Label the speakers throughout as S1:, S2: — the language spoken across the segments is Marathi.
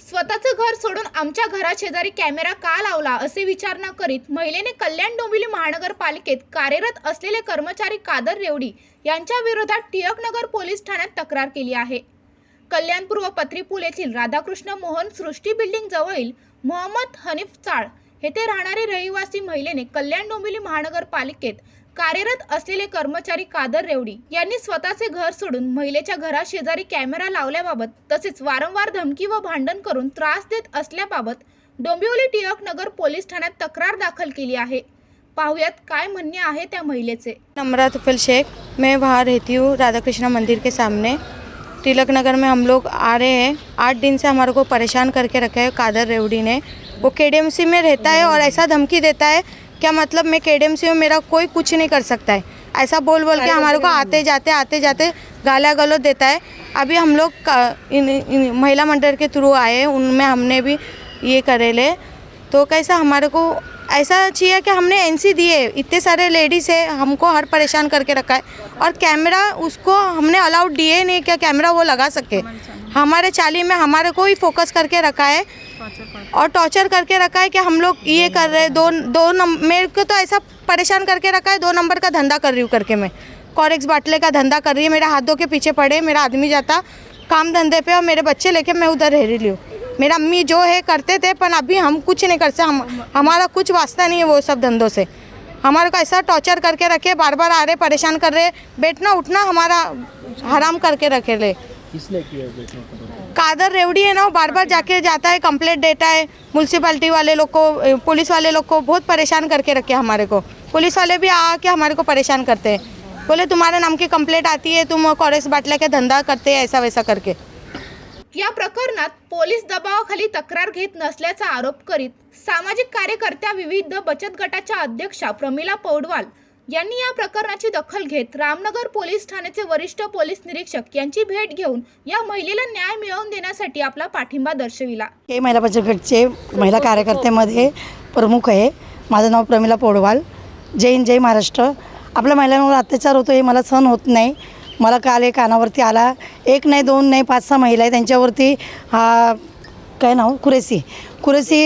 S1: स्वतःचं घर सोडून आमच्या घराशेजारी कॅमेरा का लावला असे विचार न करीत महिलेने कल्याण डोंबिवली महानगरपालिकेत कार्यरत असलेले कर्मचारी कादर रेवडी यांच्या विरोधात टिळकनगर पोलीस ठाण्यात तक्रार केली आहे. कल्याणपूर्व पत्रीपूल येथील राधाकृष्ण मोहन सृष्टी बिल्डिंग जवळील मोहम्मद हनीफ चाळ येथे राहणारे रहिवासी महिलेने कल्याण डोंबिवली महानगरपालिकेत कार्यरत असलेले कर्मचारी कादर रेवडी यांनी स्वतःचे घर सोडून महिलेच्या घराशेजारी कॅमेरा लावल्याबाबत तसेच वारंवार धमकी व भांडण करून त्रास देत असल्याबाबत डोंबिवली टिळक नगर पोलीस ठाण्यात तक्रार दाखल केली आहे. पाहुयात काय म्हणणे आहे त्या महिलेचे.
S2: नम्रा तुफल शेख मैं वहाँ रहती हूँ राधा कृष्णा मंदिर के सामने. तिलक नगर में हम लोग आ रहे हैं। आठ दिन से हमारे को परेशान करके रखा है कादर रेवड़ी ने। वो के में रहता है और ऐसा धमकी देता है क्या मतलब मैं के हूँ मेरा कोई कुछ नहीं कर सकता है। ऐसा बोल बोल के हमारे को आते जाते आते जाते गाला गलो देता है। अभी हम लोग इन, इन महिला मंडल के थ्रू आए उनमें हमने भी ये करे ले तो कैसा हमारे को ऐसा चाहिए कि हमने एनसी दिए इतने सारे लेडीज़ है हमको हर परेशान करके रखा है। और कैमरा उसको हमने अलाउड दिए नहीं क्या कैमरा वो लगा सके। हमारे चाली में हमारे को ही फोकस करके रखा है। और टॉर्चर करके रखा है कि हम लोग ये कर रहे हैं दो दो नम मेरे को तो ऐसा परेशान करके रखा है दो नंबर का धंधा कर रही हूँ करके मैं। कॉरेक्स बाटले का धंधा कर रही है मेरे हाथों के पीछे पड़े मेरा आदमी जाता काम धंधे पे और मेरे बच्चे लेके मैं उधर रह रही हूँ। मेरा अम्मी जो है करते थे पर अभी हम कुछ नहीं करते हम हमारा कुछ वास्ता नहीं है वो सब धंधों से। हमारे को ऐसा टॉर्चर करके रखे बार बार आ रहे परेशान कर रहे बैठना उठना हमारा हराम करके रखे ले।
S3: किसने किया
S2: कादर रेवड़ी है ना वो बार बार जाके जाता है कंप्लेंट देता है म्यूनसिपैलिटी वाले लोग को पुलिस वाले लोग को बहुत परेशान करके रखे हमारे को। पुलिस वाले भी आके हमारे को परेशान करते हैं। बोले तुम्हारे नाम की कंप्लेंट आती है तुम कॉरेस बाटला के धंधा करते हैं ऐसा वैसा करके।
S1: या प्रकरणात पोलीस दबावाखाली तक्रार घेत नसल्याचा आरोप करीत सामाजिक कार्यकर्त्या विविध बचत गटाच्या अध्यक्षा प्रमिला पौडवाल यांनी या प्रकरणाची दखल घेत रामनगर पोलीस ठाण्याचे वरिष्ठ पोलीस निरीक्षक यांची भेट घेऊन या महिलेला न्याय मिळवून देण्यासाठी आपला पाठिंबा दर्शविला.
S4: हे महिला बचत गटचे महिला कार्यकर्त्यामध्ये प्रमुख आहे. माझं नाव प्रमिला पौडवाल. जय हिंद जय महाराष्ट्र. आपल्या महिलांवर अत्याचार होतो हे मला सहन होत नाही. मला काल एक कानावरती आला. एक नाही दोन नाही पाच सहा महिला आहे. त्यांच्यावरती हा काय नाव? कुरेसी. कुरेसी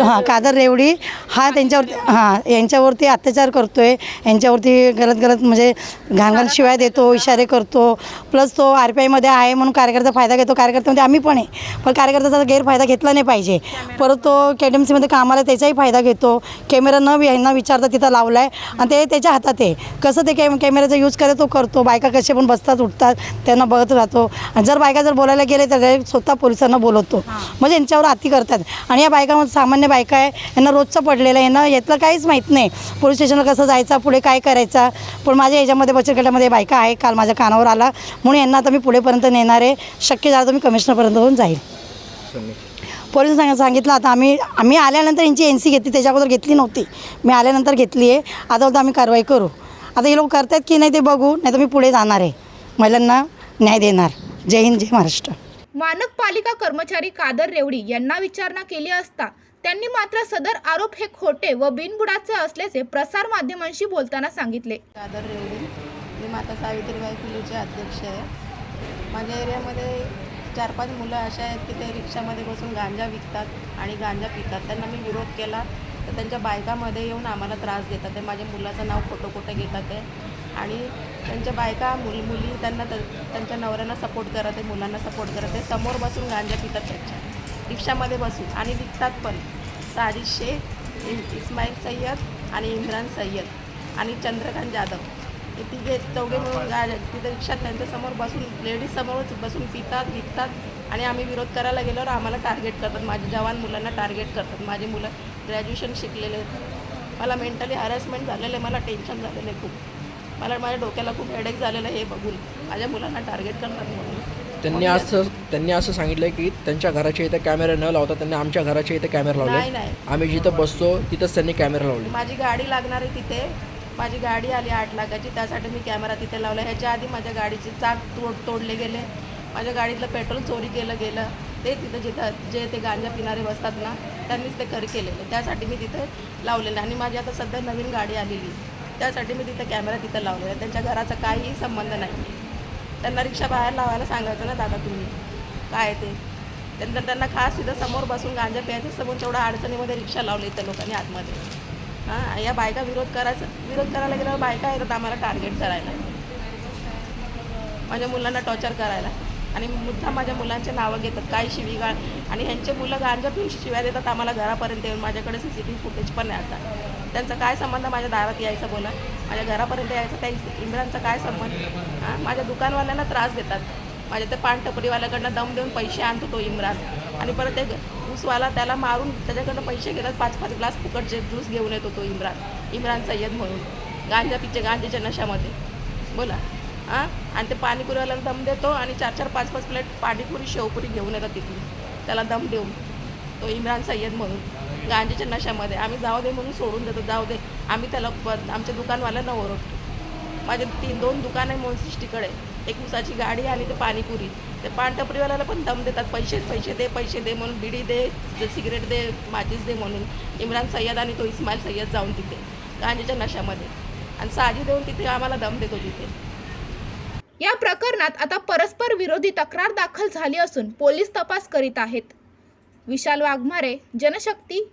S4: हां कादर रेवडी. हा त्यांच्यावरती हां यांच्यावरती अत्याचार करतो आहे यांच्यावरती गलत गलत म्हणजे घाणघाण शिवाय देतो इशारे करतो. प्लस तो आर पी आयमध्ये आहे म्हणून कार्यकर्ता फायदा घेतो. कार्यकर्त्यामध्ये आम्ही पण आहे. पण कार्यकर्त्याचा गैरफायदा घेतला नाही पाहिजे. परत तो केडमसीमध्ये कामाला आहे, त्याचाही फायदा घेतो. कॅमेरा न वि- न विचारता तिथं लावला आहे आणि ते त्याच्या हातात आहे. कसं ते कॅम कॅमेऱ्याचा यूज करे तो करतो. बायका कसे पण बसतात उठतात त्यांना बघत राहतो. आणि जर बायका जर बोलायला गेले तर स्वतः पोलिसांना बोलवतो. म्हणजे यांच्यावर अति करतात. आणि या बायकामध्ये म्हणजे सामान्य बायका आहे यांना रोजचं पडलेलं आहे यांना यातलं काहीच माहीत नाही. पोलीस स्टेशनला कसं जायचं पुढे काय करायचं? पण माझ्या याच्यामध्ये बचत गटामध्ये बायका आहे काल माझ्या कानावर आला. म्हणून यांना आता मी पुढेपर्यंत नेणार आहे. शक्य झालं तर मी कमिशनरपर्यंत होऊन जाईल. पोलीस सांग सांगितलं आता आम्ही आम्ही आल्यानंतर यांची एन सी घेतली त्याच्या अगोदर घेतली नव्हती. मी आल्यानंतर घेतली आहे. आता होतं आम्ही कारवाई करू. आता हे लोक करतात की नाही ते बघू नाही तर मी पुढे जाणार आहे. महिलांना न्याय देणार. जय हिंद जय महाराष्ट्र.
S1: मानक पालिका कर्मचारी कादर रेवडी यांना विचारणा केली असता त्यांनी मात्र सदर आरोप हे खोटे व बिनबुडाचे असल्याचे प्रसार माध्यमांशी बोलताना सांगितले.
S5: कादर रेवडी मी माता सावित्रीबाई फुलेचे अध्यक्ष आहे. माझ्या एरियामध्ये चार पाच मुलं अशा आहेत की ते रिक्षामध्ये बसून गांजा विकतात आणि गांजा पितात. त्यांना मी विरोध केला तर त्यांच्या बायकामध्ये येऊन आम्हाला त्रास देतात. ते माझ्या मुलाचं नाव खोटं खोटं घेतात ते. आणि त्यांच्या बायका मुल मुली त्यांना त्यांच्या नवऱ्यांना सपोर्ट करत आहे मुलांना सपोर्ट करत आहे. समोर बसून गांजा पितात त्यांच्या. रिक्षामध्ये बसून. आणि विकतात पण. साजिद शेख इस्माईल सय्यद आणि इम्रान सय्यद आणि चंद्रकांत जाधव. हे तिघे चौघे मिळून गा तिथे रिक्षात त्यांच्यासमोर बसून लेडीज समोरच बसून पितात विकतात आणि आम्ही विरोध करायला गेल्यावर आम्हाला टार्गेट करतात. माझे जवान मुलांना टार्गेट करतात. माझे मुलं ग्रॅज्युएशन शिकलेले आहेत. मला मेंटली हॅरॅसमेंट झालेलं आहे. मला टेन्शन झालेलं आहे खूप. मला माझ्या डोक्याला खूप हेडेक झालेलं आहे हे बघून. माझ्या मुलांना टार्गेट करतात म्हणून.
S3: त्यांनी असं त्यांनी असं सांगितलं की त्यांच्या घराच्या इथे कॅमेरा न लावता त्यांनी आमच्या घराच्या इथे कॅमेरा लावले.
S5: नाही
S3: आम्ही जिथं बसतो तिथंच त्यांनी कॅमेरा लावले.
S5: माझी गाडी लागणार आहे तिथे. माझी गाडी आली आठ लाखाची त्यासाठी मी कॅमेरा तिथे लावला. ह्याच्या आधी माझ्या गाडीचे चाक तोड तोडले गेले. माझ्या गाडीतलं पेट्रोल चोरी केलं गेलं. ते तिथं जिथं जे ते गांजा पिणारे बसतात ना त्यांनीच ते कर केलेलं. त्यासाठी मी तिथे लावलेलं आणि माझी आता सध्या नवीन गाडी आलेली. त्यासाठी मी तिथं कॅमेरा तिथं लावलेला आहे. त्यांच्या घराचा काहीही संबंध नाही. त्यांना रिक्षा बाहेर लावायला सांगायचं ना दादा तुम्ही. काय ते? त्यानंतर त्यांना खास तिथं समोर बसून गांजा प्यायचं समोर तेवढ्या अडचणीमध्ये रिक्षा लावली त्या लोकांनी आतमध्ये. हां या बायका विरोध करायचं विरोध करायला गेल्यावर बायका येतात आम्हाला टार्गेट करायला. माझ्या मुलांना टॉर्चर करायला. आणि मुद्दा माझ्या मुलांचे नावं घेतात काय शिवीगाळ आणि ह्यांचे मुलं गांजा पिऊन शिव्या देतात आम्हाला घरापर्यंत येऊन. माझ्याकडे C C T V footage पण आहे आता. त्यांचा काय संबंध माझ्या दारात यायचा बोला. माझ्या घरापर्यंत यायचा त्या इम्रानचा काय संबंध? हां? माझ्या दुकानवाल्यांना त्रास देतात. माझ्या त्या पानटपरीवाल्याकडनं दम देऊन पैसे आणतो तो इम्रान आणि परत ते ऊसवाला त्याला मारून त्याच्याकडनं पैसे घेतात. पाच पाच ग्लास फुकटचे ज्यूस घेऊन येतो तो इम्रान इम्रान सय्यद म्हणून. गांजा पिचे गांजेच्या नशामध्ये. बोला. हां? आणि ते पाणीपुरीवाला दम देतो आणि चार चार पाच पाच प्लेट पाणीपुरी शेवपुरी घेऊन येतात तिथून त्याला दम देऊन. तो इम्रान सय्यद म्हणून. गांजेच्या नशामध्ये. आम्ही जाऊ दे म्हणून सोडून देतो. जाऊ दे. आम्ही त्याला प- आमच्या दुकानवाल्यांना ओरडतो. माझे तीन दोन दुकान आहे मोनसृष्टीकडे एक उसाची गाडी आणि ते पाणीपुरी. ते पानटपरीवाल्याला पण दम देतात. पैसे पैसे दे पैसे दे म्हणून बिडी दे जे सिगरेट दे माचीस दे म्हणून. इम्रान सय्यद आणि तो इस्माईल सय्यद जाऊन तिथे गांजेच्या नशामध्ये. आणि साजी देऊन तिथे आम्हाला दम देतो तिथे.
S1: या प्रकरणात आता परस्पर विरोधी तक्रार दाखल झाली असून पोलीस तपास करीत आहेत. विशाल वाघमारे जनशक्ती